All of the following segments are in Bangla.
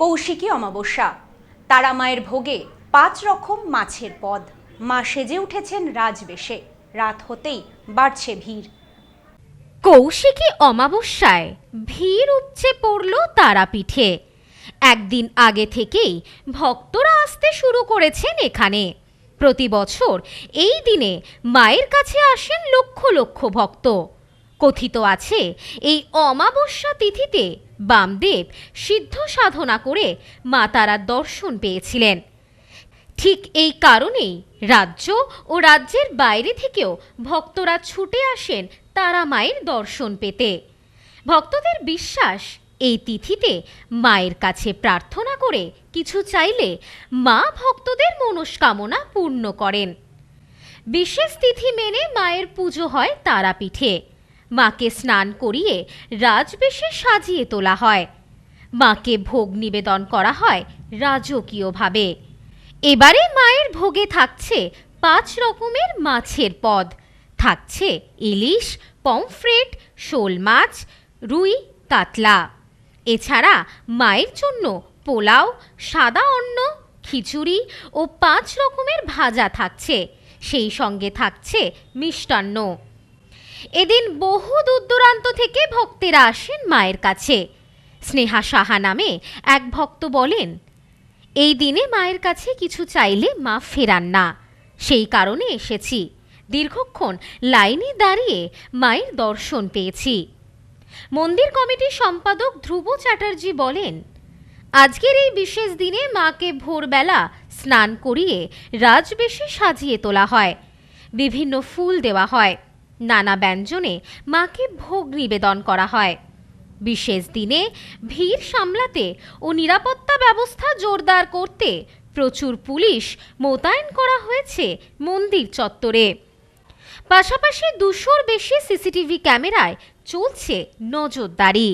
কৌশিকী অমাবস্যা। তারা মায়ের ভোগে পাঁচ রকম মাছের পদ। মা সেজে উঠেছেন রাজবেশে। রাত হতেই বাড়ছে ভিড়। কৌশিকী অমাবস্যায় ভিড় উপচে পড়ল তারাপীঠে। একদিন আগে থেকেই ভক্তরা আসতে শুরু করেছেন এখানে। প্রতি বছর এই দিনে মায়ের কাছে আসেন লক্ষ লক্ষ ভক্ত। কথিত আছে, এই অমাবস্যা তিথিতে বামদেব সিদ্ধ সাধনা করে মা তারার দর্শন পেয়েছিলেন। ঠিক এই কারণেই রাজ্য ও রাজ্যের বাইরে থেকেও ভক্তরা ছুটে আসেন তারা মায়ের দর্শন পেতে। ভক্তদের বিশ্বাস, এই তিথিতে মায়ের কাছে প্রার্থনা করে কিছু চাইলে মা ভক্তদের মনস্কামনা পূর্ণ করেন। বিশেষ তিথি মেনে মায়ের পুজো হয় তারাপীঠে। মাকে স্নান করিয়ে রাজবেশে সাজিয়ে তোলা হয়। মাকে ভোগ নিবেদন করা হয় রাজকীয়ভাবে। এবারে মায়ের ভোগে থাকছে পাঁচ রকমের মাছের পদ। থাকছে ইলিশ, পমফ্রেট, শোল মাছ, রুই, কাতলা। এছাড়া মায়ের জন্য পোলাও, সাদা অন্ন, খিচুড়ি ও পাঁচ রকমের ভাজা থাকছে। সেই সঙ্গে থাকছে মিষ্টান্ন। এদিন বহু দূর দূরান্ত থেকে ভক্তেরা আসেন মায়ের কাছে। স্নেহা সাহা নামে এক ভক্ত বলেন, এই দিনে মায়ের কাছে কিছু চাইলে মা ফেরান না। সেই কারণে এসেছি। দীর্ঘক্ষণ লাইনে দাঁড়িয়ে মায়ের দর্শন পেয়েছি। মন্দির কমিটির সম্পাদক ধ্রুব চ্যাটার্জি বলেন, আজকের এই বিশেষ দিনে মাকে ভোরবেলা স্নান করিয়ে রাজবেশে সাজিয়ে তোলা হয়। বিভিন্ন ফুল দেওয়া হয়। নানা ব্যঞ্জনে মাকে ভোগ নিবেদন করা হয়। বিশেষ দিনে ভিড় সামলাতে ও নিরাপত্তা ব্যবস্থা জোরদার করতে প্রচুর পুলিশ মোতায়েন করা হয়েছে মন্দির চত্বরে। পাশাপাশি দুশোর বেশি সিসিটিভি ক্যামেরায় চলছে নজরদারি।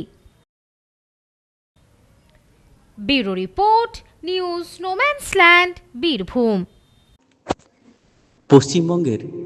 ব্যুরো রিপোর্ট, নিউজ স্নোম্যান্সল্যান্ড বীরভূম। পশ্চিমবঙ্গের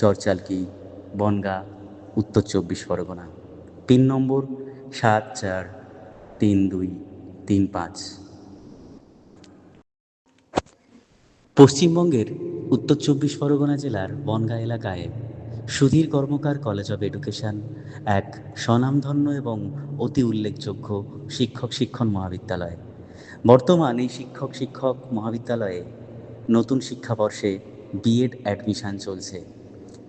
চরচালকি বনগাঁ, উত্তর চব্বিশ পরগনা। পিন নম্বর, সাত চার, তিন দুই, তিন পাঁচ। পশ্চিমবঙ্গের উত্তর চব্বিশ পরগনা জেলার বনগাঁ এলাকায় Sudhir Karmakar college of education এক স্বনামধন্য এবং অতি উল্লেখযোগ্য শিক্ষক শিক্ষণ মহাবিদ্যালয়। বর্তমান এই শিক্ষক শিক্ষক মহাবিদ্যালয়ে নতুন শিক্ষাবর্ষে বিএড অ্যাডমিশান চলছে।